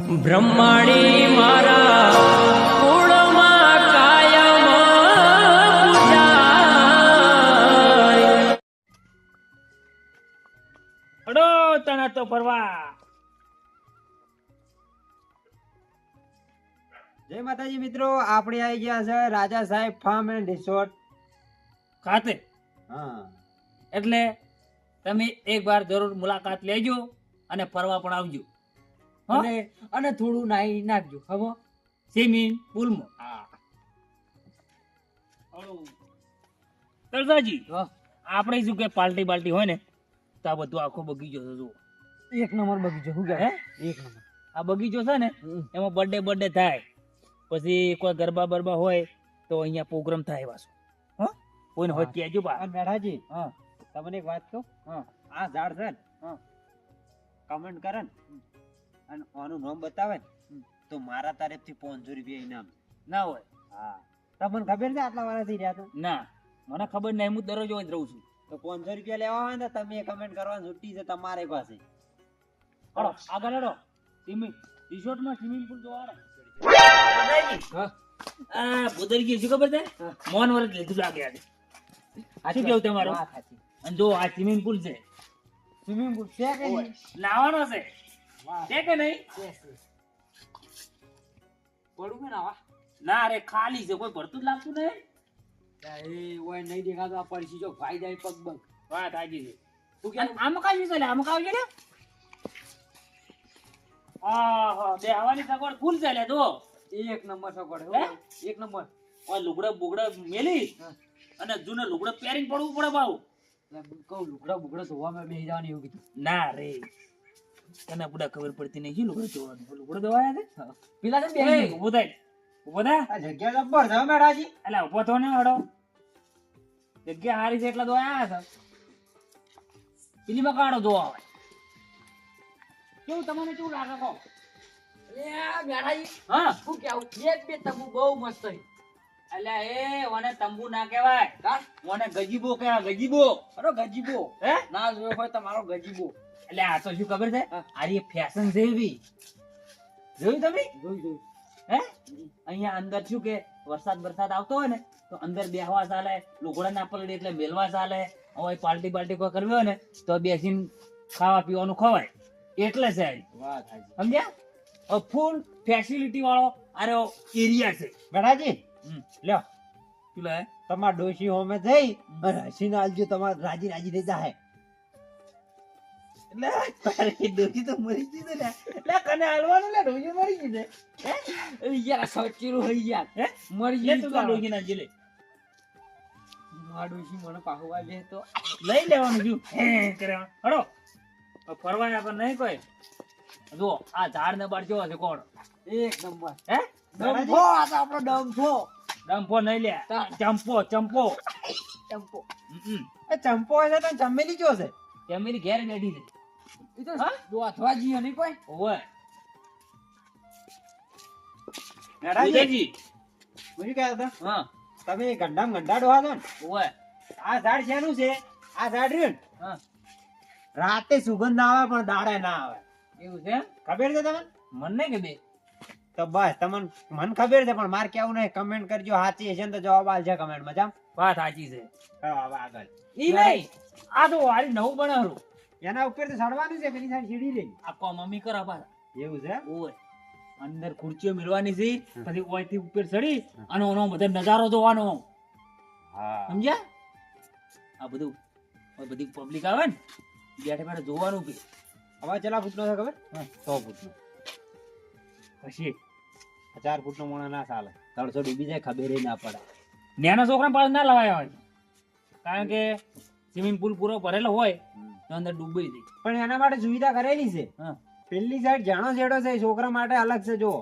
બ્રહ્માણી મારા કુળમાં કાયમ અડો તને તો ફરવા. જય માતાજી મિત્રો આપણે આવી ગયા છે રાજા સાહેબ ફાર્મ એન્ડ રિસોર્ટ ખાતે. હા. એટલે તમે એક વાર જરૂર મુલાકાત લેજો અને ફરવા પણ આવજો? અને અને થોડું નાઈ નાખજો ખબર? સ્વિમિંગ પુલમાં હા. તરસાજી હા. આપણે શું કે પાર્ટી બાલ્ટી હોય ને તો આ બધું આખો બગીચો છે જુઓ. એક નંબર બગીચો શું હે? એક નંબર. આ બગીચો છે ને એમાં બર્થડે બર્થડે થાય. પછી કોઈ ગરબા બરબા હોય તો અહીંયા પ્રોગ્રામ થાય પાછો. હા? કોઈને હોય કહેજો બા. મેઢાજી હા. તમને એક વાત કહું? હા. આ ઝાડ છે ને હા. કમેન્ટ કરે ને. અને આનું નામ બતાવે ને તો મારા તરફથી પાંચસો રૂપિયા ઇનામ. ના હોય? હા. તમને ખબર છે આટલા વર્ષથી રહ્યા તો ના. મને ખબર નહીં હું દરરોજ જ રહું છું. તો પાંચસો રૂપિયા લેવા હોય ને તમે કમેન્ટ કરવાની છૂટી છે તમારી પાસે. હળો આગળ હળો. સ્વિમિંગ રિસોર્ટમાં સ્વિમિંગ પુલ જોવા આ શું ખબર છે? મોન વર્ષ લીધું લાગે આજે શું કેવું તમારું? અને જો આ સ્વિમિંગ પુલ છે. સ્વિમિંગ પુલ છે કે નાવાનો છે. છે કે નહીં? છે, છે. પડું કે ના ના રે ખાલી છે. કોઈ ભરતું જ લાગતું નહીં? ઓય નહીં દેખાતો. આ પડશી જો ભાઈ જાય પગ બગ વાત સાચી છે. શું અને આમાં કાંઈ છે આમાં કાંઈ છે ને આહા, બે હવાની સગવડ ફૂલ છે લે જો. એક નંબર સગવડ હે? હો. એક નંબર. ઓય લુગડા બુગડા મેલી અને જૂના લુગડા પેરિંગ પડવું પડે બાવું કહું લુગડા બુગડા ધોવામાં બેસી જવાની એવું કીધું. ના રે. તને બુડા ખબર પડતી નહીં. શું જોવાનું? ધોવાનું બુડો ધોવાયા છે? પેલા છે બે ઊભો થાય. ઊભો થાય આ જગ્યા જબ્બર છે મેડાજી એટલે ઊભો થો ને હડો. જગ્યા હારી છે એટલા ધોયા છે પેલીમાં કાઢો ધોવા આવે. કેવું તમને કેવું લાગે કહો? હા. શું કેવું? બે બે તંબુ બહુ મસ્ત છે. અલ્યા એ ઓને તંબુ ના કહેવાય. હા? ઓને ગજીબો કહેવાય ગજીબો. અરે ગજીબો. હે? ના જોયો હોય તમારો ગજીબો. એટલે આ તો શું ખબર છે? આરી ફેશન છે એવી. જોયું તમે જોઈ જોઈ હે? અહીંયા અંદર શું કે વરસાદ વરસાદ આવતો હોય ને તો અંદર બેહવા ચાલે લુગડા ના પલડી એટલે મેલવા ચાલે. હવે પાર્ટી પાલટી કોઈ કરવી હોય ને તો બેસીને ખાવા પીવાનું ખવાય. એટલે છે સમજ્યા? ફૂલ ફેસિલિટી વાળો આરો એરિયા છે. હમ. લ્યો. શું લે તમાર ડોશી હોમે જઈ હસીને આલજો તમાર રાજી રાજી થઈ જાય તો મરી છે ને એટલે કને હાલવાનું? લે ડોશી મરી છે. હે? યાર સચીરું હોય યાર. હે? મરી ગઈ તું તો ના જીલે મને પાહવા લે તો. લઈ લેવાનું છું હે કરે. હડો ફરવાય આપણે નહીં કોઈ. જો આ ઝાડ ને બાર જોવા છે કોણ? એક નંબર. હે? ડંફો આ તો આપણો ડંફો. ડંફો નહીં લે. ચંપો ચંપો. ચંપો. હમ. એ ચંપો છે તો ચમેલી કયો છે તે ઘેર બેઠી છે. એ તો હા? દોથવા જીયો નહીં કોઈ. ઓવે. મેઠાજી ઉદયજી. હું શું કહેતો હતો? હા. તમે ગંડામ ગંડા ડોહા છો ને? ઓવે. આ ઝાડ શેનું છે? આ ઝાડ રહ્યું હા. રાતે સુગંધ આવે પણ દાડે ના આવે. એવું છે ખબર છે તમને? મન નહીં કે બે તો બસ તમને મન ખબર છે પણ મારે કેવું નહીં કમેન્ટ કરજો સાચી હશે ને તો જવાબ આવશે કમેન્ટ મજા જામ વાત સાચી છે. આગળ ઈ નહીં. આ તો વાળી નવું બનાવરું એના ઉપર તો ચડવાનું છે પેલી સાઈડ સીડી રહી આપવા મમ્મી કરા પાછા. એવું છે? ઓય અંદર ખુરચીઓ મેળવાની છે. પછી ઓયથી ઉપર ચડી અને ઓનો બધો નજારો જોવાનો. હા. સમજ્યા? આ બધું બધી પબ્લિક આવે ને બેઠે બેઠે જોવાનું કે. હવે ચલા ફૂટનો છે ખબર? સો ફૂટનો. પછી? હજાર ફૂટનો મોણો ના ચાલે. ત્રણસો ડીબી જાય ખબર ના પડે. નાના છોકરા પાસે ના લવાય હોય. કારણ કે સ્વિમિંગ પુલ પૂરો ભરેલો હોય તો અંદર ડૂબી જાય પણ એના માટે સુવિધા કરેલી છે. પેલી સાઈડ જાણો છેડો છે છોકરા માટે અલગ છે જો.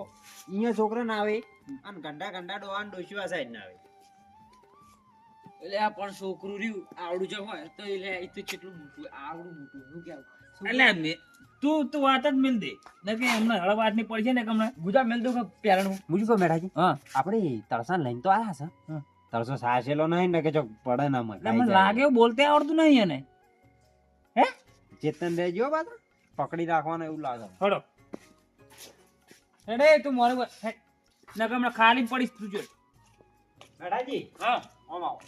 અહીંયા છોકરા ના આવે. અને ગંડા ગંડા ડોહા ને ડોશીવા સાઈડ ના આવે. એટલે આ પણ છોકરું રહ્યું આવડું જો હોય તો એટલે એ તો કેટલું મોટું આવડું મોટું શું કેવું? એટલે તું તું વાત જ મિલ દે. ને કે હળવાટની પડશે ને કે હમણાં ગુજા મેલ દો કે પેલાનું મુજુ કો મેઠાજી હા. આપણે તરસાન લઈને તો આયા છે હા. તરસો સાચેલો નહીં ને કે જો પડે ના મને મને લાગે એવું બોલતે આવડતું નહીં એને. ચેતન રહેજો બાદ પકડી રાખવાનો એવું લાગે. હડો. એડે તું મારે નકર હમણાં ખાલી પડીશ તું જો મેડાજી હા. ઓમ આવો.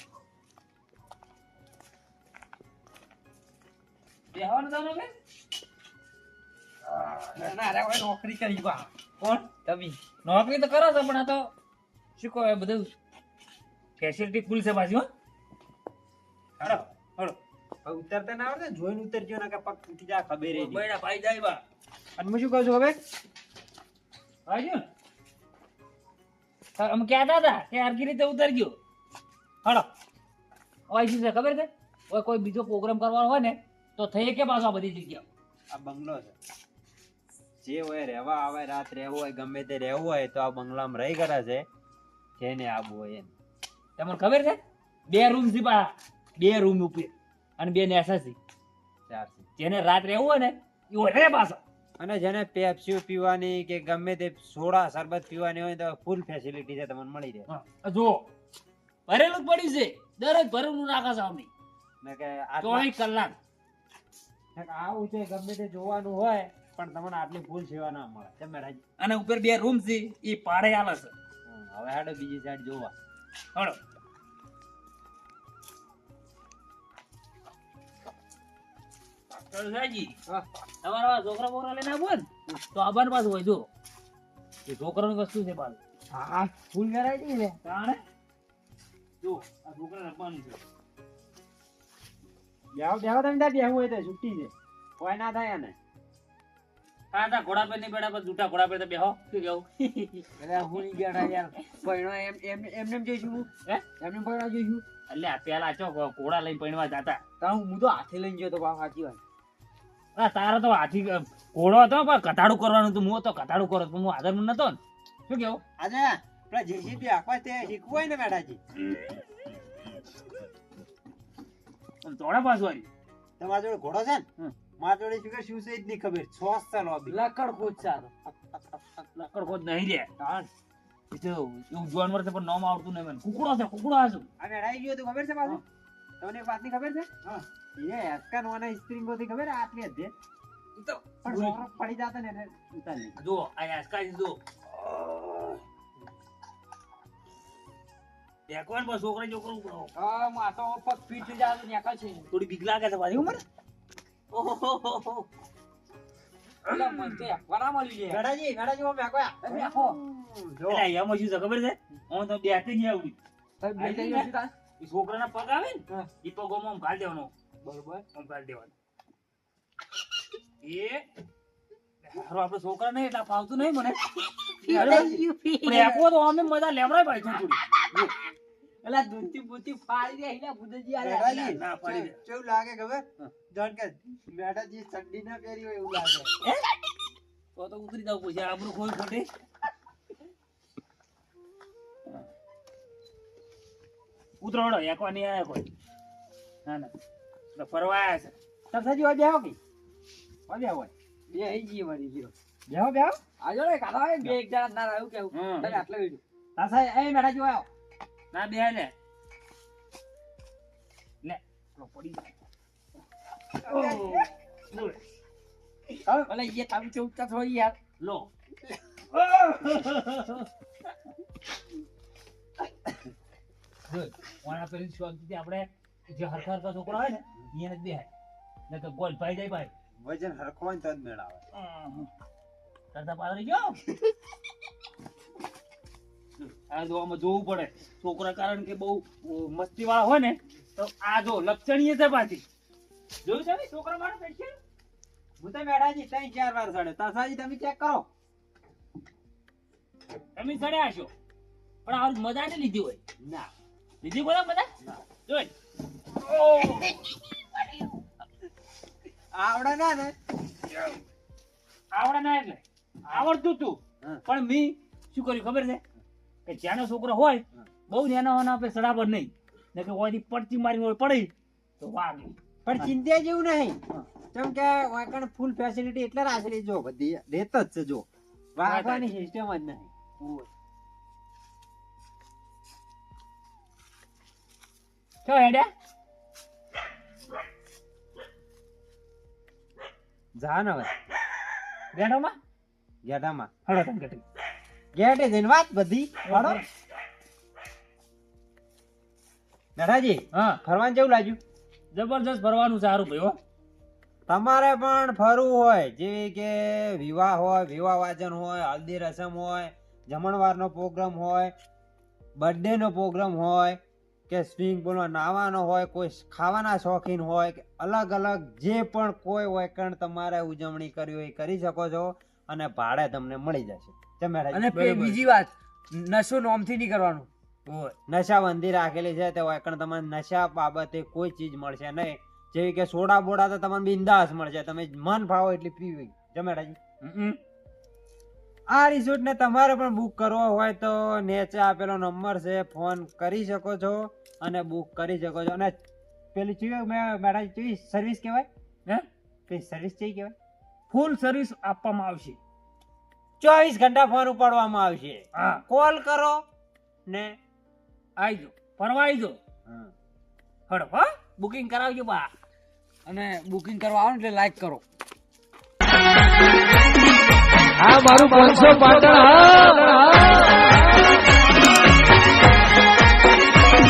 બેહવાનું ના નોકરી કરી કોણ? તમે નોકરી તો કરો છો પણ આ તો શું કહો એ બધું ફેસિલિટી ફૂલ છે બાજુ હો. હાલો હાલો. હવે ઉતરતા ના આવડે જોઈને ઉતરજો ના કે પગ તૂટી જાય ખબર નહીં. બૈડા ભાઈ જાય બા. અને હું શું કહું છું હવે આવજો અમે કહેતા હતા કે હરકી રીતે ઉતરજો. હાલો. ઓય શું છે ખબર છે? ઓય કોઈ બીજો પ્રોગ્રામ કરવાનો હોય ને તો થઈ કે પાછો આ બધી જગ્યા આ બંગલો છે. જે હોય રહેવા આવે રાત રહેવું હોય ગમે તે રહેવું હોય તો આ બંગલામાં રહી કરે છે. જેને આબુ હોય એને તમને ખબર છે? બે રૂમ છે પા બે રૂમ ઉપર. અને બે નેસા છે. ચારથી જેને રાત રહેવું હોય ને એ રે પાછો. અને જેને પેપ્સી પીવાની કે ગમે તે સોડા શરબત પીવાની હોય તો ફૂલ ફેસિલિટી છે તમને મળી રહે. જો ભરેલું પડ્યું છે. દરેક ભરેલું નાખે છે અમે. મેં કે આટલા- ચોવીસ કલાક. આવું છે ગમે તે જોવાનું હોય પણ તમને આટલી ફૂલ સેવા ના મળે. અને ઉપર બે રૂમ છે એ પાડે આલે છે. હવે હાડો બીજી સાઈડ જોવા. તમારા છોકરા બોકરા લઈને આવો ને. તો આવવાનું પાછું હોય જો. એ છોકરાની વસ્તુ છે પાછું. હા ફૂલ વેરાયટી છે તાણે? જો આ છોકરા રમવાનું છે. બેહો બેહો તમે ત્યાં બેહવું હોય તો છૂટી છે કોઈ ના થાય ને હા ઘોડા પર નહીં બેઠા પણ જૂઠા ઘોડા પર તો બેહો. શું કેવું? અરે હું નહીં બેઠા યાર. પૈણો એમ એમ એમને એમ જોઈશું હે? એમને પૈણો જોઈશું? એટલે આ પેલા ચો ઘોડા લઈને પૈણવા જતા. કારણ હું તો હાથે લઈને ગયો તો બા સાચી વાત. તારા તો હાથી ઘોડો હતો પણ કથાડું કરવાનું હતું. હું તો કથાડું કરો હું હાજર નતો ને. શું કેવું? આજે પેલા જેસીબી આખવા તે શીખવું હોય ને મેડાજી. તોડા પાછું આવી. તમારા જોડે ઘોડો છે ને? મારા શું શું છે જ નહીં ખબર. છોસ લોબી લકડ ખોદ સારો લકડ ખોદ નહીં રે. એ તો એવું જાનવર છે પણ નામ આવડતું નહીં મને. કુકડો છે કુકડો હાસુ અને મેળાઈ ગયો તો ખબર છે પાછું? તમને એક વાતની ખબર છે? એ હેસકા નોના સ્ત્રીંગ હોતી ખબર આટલી હતી. તો પડી જતો ને ઉતારી. જુઓ આ આસકા જુઓ. દેખવાનું છોકરા છોકરો. હા માથો પગ ફીટ જાય નેકા છે થોડી બીક લાગે છે પાછી મને. તો એકવાના મળી જાય મેળાજી મેળાજી ઓમ મેકો આ. એ બેહો. જો. એટલે એમાં શું છે ખબર છે? હું તો બેઠી નહીં આવડી. ભાઈ બે ત્રણ વર્ષથી તાર- એ છોકરાના પગ આવે ને એ પગોમાં આમ ઘાલ દેવાનો. બરોબર. આમ ઘાલ દેવાનો. એ હારું આપણે છોકરા નહીં એટલે ફાવતું નહીં મને. પણ એકવો તો અમે મજા લેવડાય ભાઈ થોડી એટલે દૂધી બૂધથી ફાડી દે એટલે બુધજી આલે. ના, ફાડી દે. કેવું- લાગે ખબર. જાણ કે મેડાજી ચડ્ડી ના પહેરી હોય એવું લાગે. તો તો ઉતરી જાવ પછી આબરૂ ખોઈ ખોટી. ઉતરોડો એકવા નહીં આયા કોઈ. ના ના. ફરવા આયા છે. તરસાજી હોય બેહો કે? હોય બેહો હોય. બે હઈ જઈએ મરી ગયો બેહો બેહો. આજો રે કાકા બે એક જણા ના રહ્યું કેવું આટલે બેઠો. તરસાજી એ મેળાજી હોય. ના બે લે લે લો પડી બોલ. અલે એ તમે ચૌકા છો યાર લો. ઓના પેલી શાંતિથી આપણે જે હરખા હરખા છોકરા હોય ને એને જ બેહાય નહીં તો ગોલ ભાઈ જાય ભાઈ. વજન હરખો હોય ને તો જ મેળ આવે. કરતા પાદરી ગયો? આ જો જોવું પડે. છોકરા કારણ કે બહુ મસ્તી વાળા હોય ને તો આ જો લક્ષણીય છે પાછી. જોયું છે ને? છોકરા માટે special? હું તો મેળાજી ત્રણ ચાર વાર ચડે તાસાજી તમે ચેક કરો. તમે ચડ્યા છો પણ આ મજા ને લીધી હોય. ના. લીધી બોલા મજા. જોઈ. આવડે ના ને. આવડે ના એટલે. આવડતું તું. પણ મી શું કર્યું ખબર છે? કે જ્યાંનો છોકરો હોય. બહુ નેના હોના આપણે સડાબર નહીં. ને કે ઓયથી પડતી મારી હોય પડી તો વાગે પણ ચિંતા જેવું નહીં. કેમ કે વાંકણ ફૂલ ફેસિલિટી એટલે રાખેલી જો બધી. રેત જ છે જો. વાગવાની સિસ્ટમ જ નહીં. ચો હેડ્યા જા ને હવે. ગેડામાં ગેડામાં હળો તમે ગેટે જઈને વાત બધી હાલો. નટાજી હા. ફરવાનું કેવું લાગ્યું? જબરજસ્ત ફરવાનું સારું ભાઈ તમારે પણ ફરવું હોય જેવી કે વિવાહ હોય વિવાહ વાચન હોય હલ્દી રસમ હોય જમણવારનો પ્રોગ્રામ હોય બર્થડેનો પ્રોગ્રામ હોય કે સ્વિમિંગ પુલમાં નાહવાનો હોય કોઈ ખાવાના શોખીન હોય કે અલગ અલગ જે પણ કોઈ હોય કારણ તમારે ઉજવણી કરવી હોય એ કરી શકો છો અને ભાડે તમને મળી જશે. અને બીજી વાત નશો નોમથી નહીં કરવાનું. નશાબંધી રાખેલી છે તો એકણ તમને નશા બાબતે કોઈ ચીજ મળશે નહીં. જેવી કે સોડા બોડા તો તમને બિંદાસ મળશે. તમે મન ફાવો એટલી પીવી જમેડાજી આ રિસોર્ટ ને તમારે પણ બુક કરવો હોય તો નેચે આપેલો નંબર છે ફોન કરી શકો છો અને બુક કરી શકો છો. અને પેલી ચીવી મેં મેડાજી ચીવી સર્વિસ કહેવાય? હે? પેલી સર્વિસ ચી કહેવાય? ફૂલ સર્વિસ આપવામાં આવશે. ચોવીસ ઘંટા ફોન ઉપાડવામાં આવશે. હા. કોલ કરો ને આવી જાઓ ફરવા આવી જાઓ હડો હા. બુકિંગ કરાવજો બા. અને બુકિંગ કરવા આવો ને એટલે લાઈક કરો. હા મારું પાંચસો પાટણ હા.